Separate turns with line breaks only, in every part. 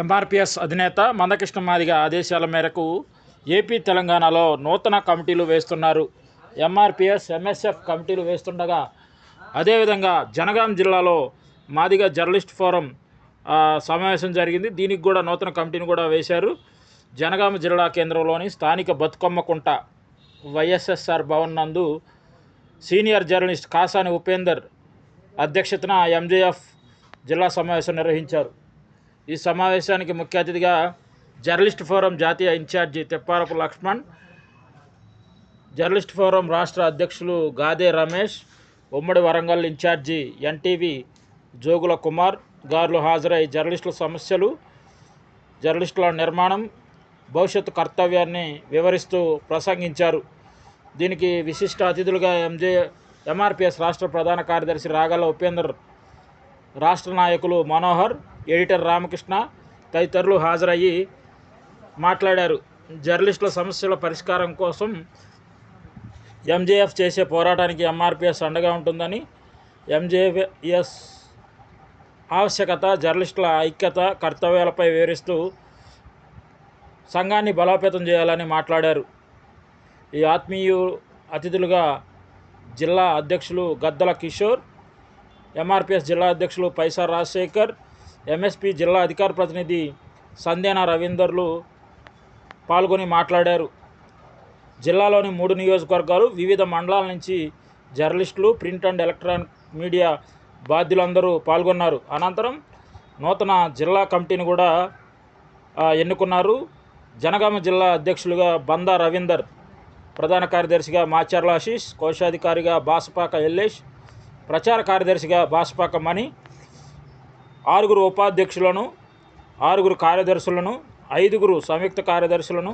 ఎంఆర్పిఎస్ అధినేత మందకృష్ణ మాదిగ ఆదేశాల మేరకు ఏపీ తెలంగాణలో నూతన కమిటీలు వేస్తున్నారు. ఎంఆర్పిఎస్ ఎంఎస్ఎఫ్ కమిటీలు వేస్తుండగా అదేవిధంగా జనగాం జిల్లాలో మాదిగ జర్నలిస్ట్ ఫోరం సమావేశం జరిగింది. దీనికి కూడా నూతన కమిటీని కూడా వేశారు. జనగామ జిల్లా కేంద్రంలోని స్థానిక బతుకమ్మ కుంట వైఎస్ఎస్ఆర్ భవన్ నందు సీనియర్ జర్నలిస్ట్ కాసాని ఉపేందర్ అధ్యక్షతన ఎంజేఎఫ్ జిల్లా సమావేశం నిర్వహించారు. ఈ సమావేశానికి ముఖ్య అతిథిగా జర్నలిస్ట్ ఫోరం జాతీయ incharge Thepparapu Lakshman journalist forum రాష్ట్ర అధ్యక్షులు గాదే రమేష్ ఉమ్మడి వరంగల్ ఇన్ఛార్జి ఎన్టీవీ జోగుల కుమార్ గారులు హాజరై జర్నలిస్టుల సమస్యలు జర్నలిస్టుల నిర్మాణం భవిష్యత్తు కర్తవ్యాన్ని వివరిస్తూ ప్రసంగించారు. దీనికి విశిష్ట అతిథులుగా ఎంజే ఎంఆర్పిఎస్ రాష్ట్ర ప్రధాన కార్యదర్శి రాగల ఉపేందర్ రాష్ట్ర నాయకులు మనోహర్ ఎడిటర్ రామకృష్ణ తదితరులు హాజరయ్యి మాట్లాడారు. జర్నలిస్టుల సమస్యల పరిష్కారం కోసం ఎంజేఎఫ్ చేసే పోరాటానికి ఎంఆర్పిఎస్ అండగా ఉంటుందని ఎంజేఎఫ్ ఆవశ్యకత జర్నలిస్టుల ఐక్యత కర్తవ్యాలపై వివరిస్తూ సంఘాన్ని బలోపేతం చేయాలని మాట్లాడారు. ఈ ఆత్మీయు అతిథులుగా జిల్లా అధ్యక్షులు గద్దల కిషోర్ ఎంఆర్పిఎస్ జిల్లా అధ్యక్షులు పైసా రాజశేఖర్ ఎంఎస్పి జిల్లా అధికార ప్రతినిధి సంధ్యాన రవీందర్లు పాల్గొని మాట్లాడారు. జిల్లాలోని మూడు నియోజకవర్గాలు వివిధ మండలాల నుంచి జర్నలిస్టులు ప్రింట్ అండ్ ఎలక్ట్రానిక్ మీడియా బాధ్యులందరూ పాల్గొన్నారు. అనంతరం నూతన జిల్లా కమిటీని కూడా ఎన్నుకున్నారు. జనగామ జిల్లా అధ్యక్షులుగా బందా రవీందర్ ప్రధాన కార్యదర్శిగా మాచర్ల ఆశీష్ కోశాధికారిగా బాసపాక ఎల్లేష్ ప్రచార కార్యదర్శిగా బాసపాక మణి ఆరుగురు ఉపాధ్యక్షులను ఆరుగురు కార్యదర్శులను ఐదుగురు సంయుక్త కార్యదర్శులను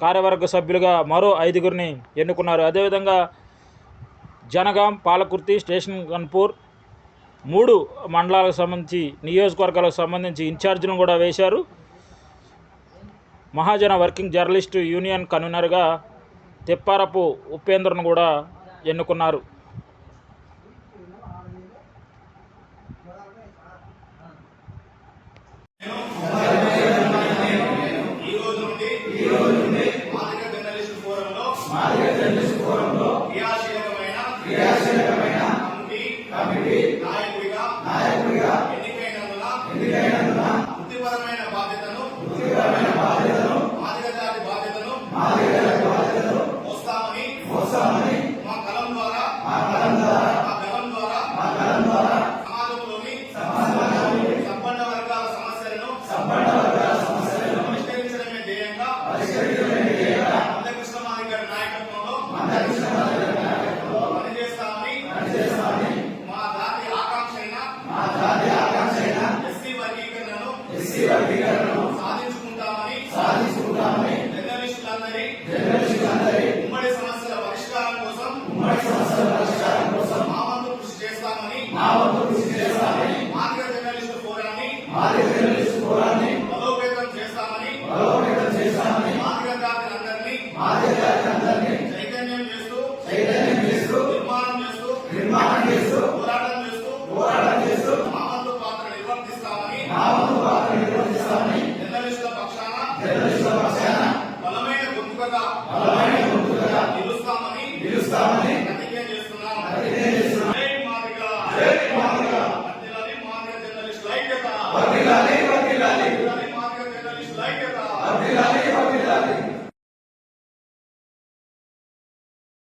కార్యవర్గ సభ్యులుగా మరో ఐదుగురిని ఎన్నుకున్నారు. అదేవిధంగా జనగాం పాలకుర్తి స్టేషన్ గన్పూర్ మూడు మండలాలకు సంబంధించి నియోజకవర్గాలకు సంబంధించి ఇన్ఛార్జీలను కూడా వేశారు. మహాజన వర్కింగ్ జర్నలిస్ట్ యూనియన్ కన్వీనర్గా తెప్పారపు ఉపేంద్రను కూడా ఎన్నుకున్నారు.
గొంతుకగా నిలుస్తామని.